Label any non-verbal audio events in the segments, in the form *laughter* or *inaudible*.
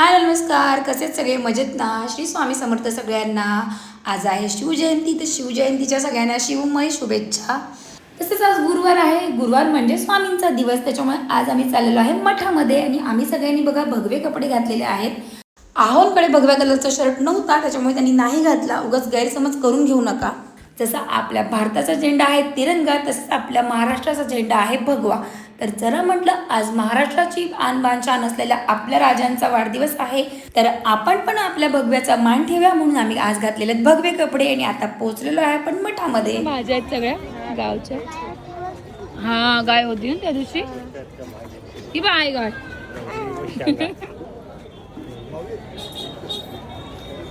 हाय नमस्कार. कसे सगळे? मजेत ना? श्री स्वामी समर्थ सगळ्यांना. आज आहे शिवजयंती तर शिवजयंतीच्या सगळ्यांना शिवमय शुभेच्छा. तसेच आज गुरुवार आहे. गुरुवार म्हणजे स्वामींचा दिवस. त्याच्यामुळे आज आम्ही चाललेलो आहे मठामध्ये आणि आम्ही सगळ्यांनी बघा भगवे कपडे घातलेले आहेत. आहोनकडे भगव्या कलरचा शर्ट नव्हता. त्याच्यामुळे त्यांनी नाही घातला. उगाच गैरसमज करून घेऊ नका. जसा आपल्या भारताचा झेंडा आहे तिरंगा तसंच आपल्या महाराष्ट्राचा झेंडा आहे भगवा. तर जरा म्हटलं आज महाराष्ट्राची आन बान शान असलेल्या आपल्या राजांचा वाढदिवस आहे तर आपण पण आपल्या भगव्याचा मान ठेवूया म्हणून आम्ही आज घातलेले आहेत भगवे कपडे आणि आता पोहोचलेलो आहे आपण मठामध्ये. भाज्या आहेत सगळ्या गावच्या. हा गाय होती ना त्या दिवशी? ही बाय गाय. *laughs* *laughs*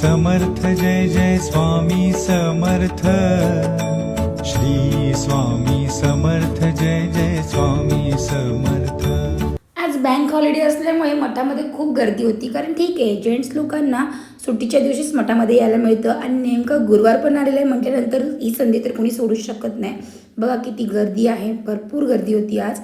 समर्थ जय जय स्वामी समर्थ. श्री स्वामी समर्थ जय जय स्वामी समर्थ. आज बँक हॉलिडे असल्यामुळे मठामध्ये खूप गर्दी होती. कारण ठीक आहे जेंट्स लोकांना सुट्टीच्या दिवशीच मठामध्ये यायला मिळतं आणि नेमकं गुरुवार पण आलेलं आहे. म्हटल्यानंतर ही संधी तर कोणी सोडू शकत नाही. बघा किती गर्दी आहे भरपूर गर्दी होती आज.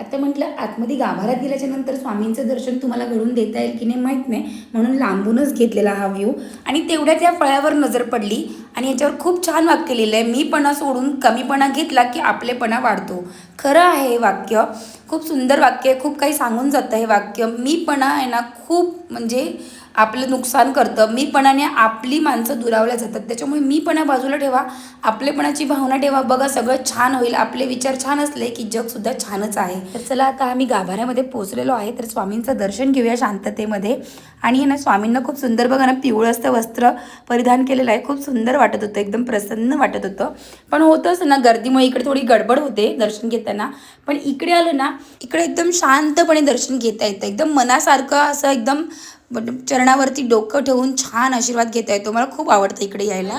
आता म्हटलं आतमध्ये गाभाऱ्यात गेल्याच्यानंतर स्वामींचं दर्शन तुम्हाला घडून देता येईल की नाही माहीत नाही. म्हणून लांबूनच घेतलेला हा व्ह्यू आणि तेवढ्यात या फळ्यावर नजर पडली. आणि याच्यावर खूप छान वाक्य लिहिलं आहे. मीपणा सोडून कमीपणा घेतला की आपलेपणा वाढतो. खरं आहे हे वाक्य. खूप सुंदर वाक्य आहे. खूप काही सांगून जातं हे वाक्य. मीपणा आहे ना खूप म्हणजे आपलं नुकसान करतं. मीपणाने आपली माणसं दुरावल्या जातात. त्याच्यामुळे मीपणा बाजूला ठेवा. आपलेपणाची भावना ठेवा. बघा सगळं छान होईल. आपले विचार छान असले की जगसुद्धा छानच आहे. तर चला आता आम्ही गाभाऱ्यामध्ये पोचलेलो आहे. तर स्वामींचं दर्शन घेऊया शांततेमध्ये. आणि ना स्वामींना खूप सुंदर बघा ना पिवळं वस्त्र परिधान केलेलं आहे. खूप सुंदर वाटतं. होतं एकदम प्रसन्न वाटत होतं. पण होतंच ना गर्दीमुळे इकडे थोडी गडबड होते दर्शन घेताना. पण इकडे आलं ना इकडे एकदम शांतपणे दर्शन घेता येतं. एकदम मनासारखं असं एकदम चरणावरती डोकं ठेवून छान आशीर्वाद घेता येतो. मला खूप आवडतं इकडे यायला.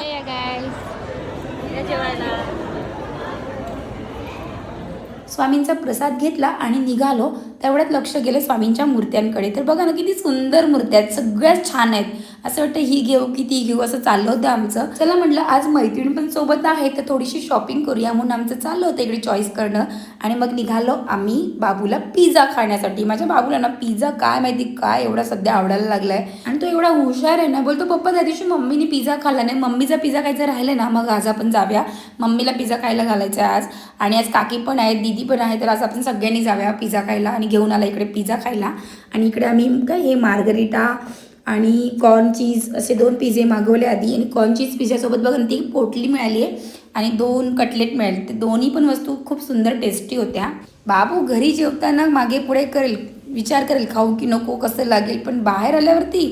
स्वामींचा प्रसाद घेतला आणि निघालो. तेवढ्यात लक्ष गेलं स्वामींच्या मूर्त्यांकडे. तर बघा ना किती सुंदर मूर्त्या आहेत सगळ्याच छान आहेत. असं वाटतं ही घेऊ की ती घेऊ असं चाललं होतं आमचं. चला म्हटलं आज मैत्रीण पण सोबत आहे तर थोडीशी शॉपिंग करूया म्हणून आमचं चाललं होतं इकडे चॉईस करणं. आणि मग निघालो आम्ही बाबूला पिझ्झा खाण्यासाठी. माझ्या बाबूला ना पिझ्झा काय माहिती काय एवढा सध्या आवडायला लागला आहे आणि तो एवढा हुशार आहे ना बोलतो पप्पा त्या दिवशी मम्मीने पिझ्झा खाल्ला नाही. मम्मीचा पिझ्झा खायचा राहिलं ना मग आज आपण जाऊया. मम्मीला पिझ्झा खायला घालायचा आहे आज. आणि आज काकी पण आहेत दीदी पण आहे तर आज आपण सगळ्यांनी जाऊया पिझ्झा खायला. आणि घेऊन आला इकडे पिझ्झा खायला. आणि इकडे आम्ही काय हे मार्गरिटा आणि कॉर्न चीज असे दोन पिझे मागवले आधी. आणि कॉर्न चीज पिझ्झासोबत बघा ती पोटली मिळाली आहे. आणि दोन कटलेट मिळाले. ते दोन्ही पण वस्तू खूप सुंदर टेस्टी होत्या. बाबू घरी जेवताना मागे पुढे करेल विचार करेल खाऊ की नको कसं लागेल. पण बाहेर आल्यावरती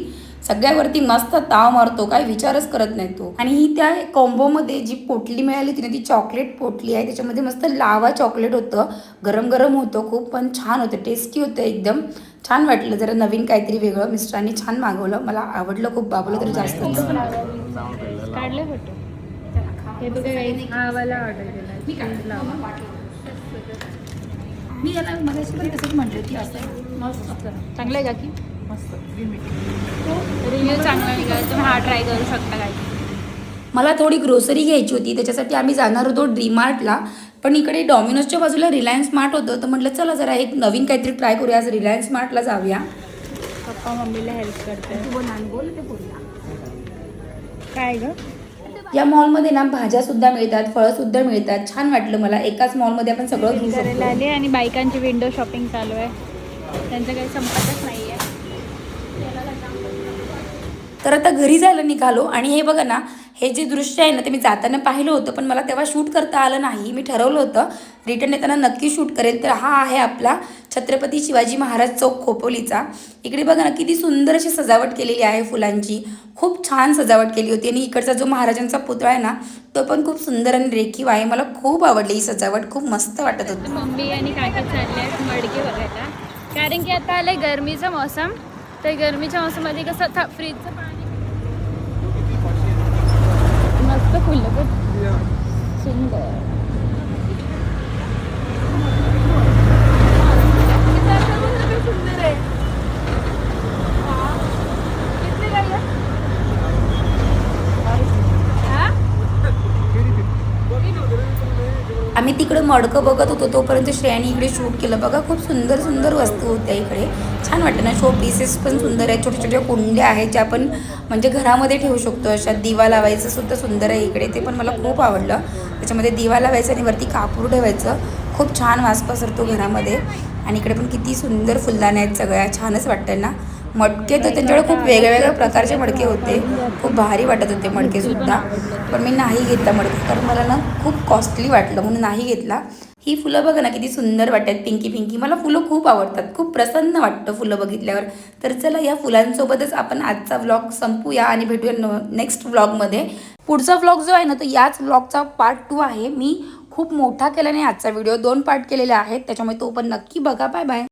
सगळ्यावरती मस्त ताव मारतो काय विचारच करत नाही तो. आणि ही त्या कॉम्बोमध्ये जी पोटली मिळाली होती ना ती चॉकलेट पोटली आहे. त्याच्यामध्ये मस्त लावा चॉकलेट होतं. गरम गरम होतं खूप पण छान होतं. टेस्टी होतं एकदम. छान वाटलं. जरा नवीन काहीतरी वेगळं मिस्टरांनी छान मागवलं. मला आवडलं खूप बाबूला तरी जास्त. काढले फोटो हे बघा guys, हा वाला ऑर्डर केला मी याला मगाशी पण तसंच म्हटलं की असं. मस्त. चांगलं आहे का की? मस्त. रिव्ह्यू चांगला निघाला तुम्ही हा ट्राय करू शकता काय? मला थोडी ग्रोसरी घ्यायची होती त्याच्यासाठी आम्ही जाणार होतो डीमार्टला पण इकडे डॉमिनोजच्या बाजूला रिलायन्स मार्ट होतं तर म्हटलं चला जरा एक नवीन काहीतरी ट्राय करूया. आज रिलायन्स मार्टला जाऊया. पप्पा मम्मीला हेल्प करते काय ग? या मॉलमध्ये ना भाज्या सुद्धा मिळतात फळं सुद्धा मिळतात. छान वाटलं मला. एकाच मॉलमध्ये आपण सगळं घेऊ करायला शकतो आली आणि बायकांची विंडो शॉपिंग चालू आहे. त्यांचं काही संपतच नाही आहे तर आता घरी जायला निघालो आणि हे बघा ना हे जे दृश्य आहे ना ते मी जाताना पाहिलं होतं पण मला तेव्हा शूट करता आलं नाही. मी ठरवलं होतं रिटर्न येताना नक्की शूट करेल. तर हा आहे आपला छत्रपती शिवाजी महाराज चौक खोपोलीचा. इकडे बघा ना किती सुंदर अशी सजावट केलेली आहे फुलांची. खूप छान सजावट केली होती. आणि इकडचा जो महाराजांचा पुतळा आहे ना तो पण खूप सुंदर आणि रेखीव आहे. मला खूप आवडली ही सजावट. खूप मस्त वाटत होती. मम्मी आणि काय चालले मडके बघायला. कारण की आता आलंय गरमीचं मौसम. तर गरमीच्या मोसममध्ये कसं था फ्रीजचं आम्ही तिकडं मडकं बघत होतो तोपर्यंत श्रेयाने इकडे शूट केलं. बघा खूप सुंदर सुंदर वस्तू होत्या इकडे. छान वाटतं ना शो पीसेस पण सुंदर आहेत. छोट्या छोट्या कुंड्या आहेत ज्या आपण म्हणजे घरामध्ये ठेवू शकतो. अशा दिवा लावायचं सुद्धा सुंदर आहे इकडे. ते पण मला खूप आवडलं. त्याच्यामध्ये दिवा लावायचं आणि वरती कापूर ठेवायचं. खूप छान वास पसरतो घरामध्ये. आणि इकडे पण किती सुंदर फुलदाण्या आहेत सगळ्या. छानच वाटतं ना. मटके तर त्यांच्याकडे खूप वेगळ्या वेगळ्या प्रकारचे मडके होते. खूप भारी वाटत होते मडकेसुद्धा पण मी नाही घेतला मडके कारण मला ना खूप कॉस्टली वाटलं म्हणून नाही घेतला. ही फुलं बघा ना किती सुंदर वाटतात. पिंकी पिंकी. मला फुलं खूप आवडतात. खूप प्रसन्न वाटतं फुलं बघितल्यावर. तर चला या फुलांसोबतच आपण आजचा व्लॉग संपूया आणि भेटूया नेक्स्ट व्लॉगमध्ये पुढचा व्लॉग जो आहे ना तो याच व्लॉगचा पार्ट टू आहे. मी खूप मोठा केला नाही आजचा व्हिडिओ दोन पार्ट केलेले आहेत. त्याच्यामुळे तो पण नक्की बघा. Bye bye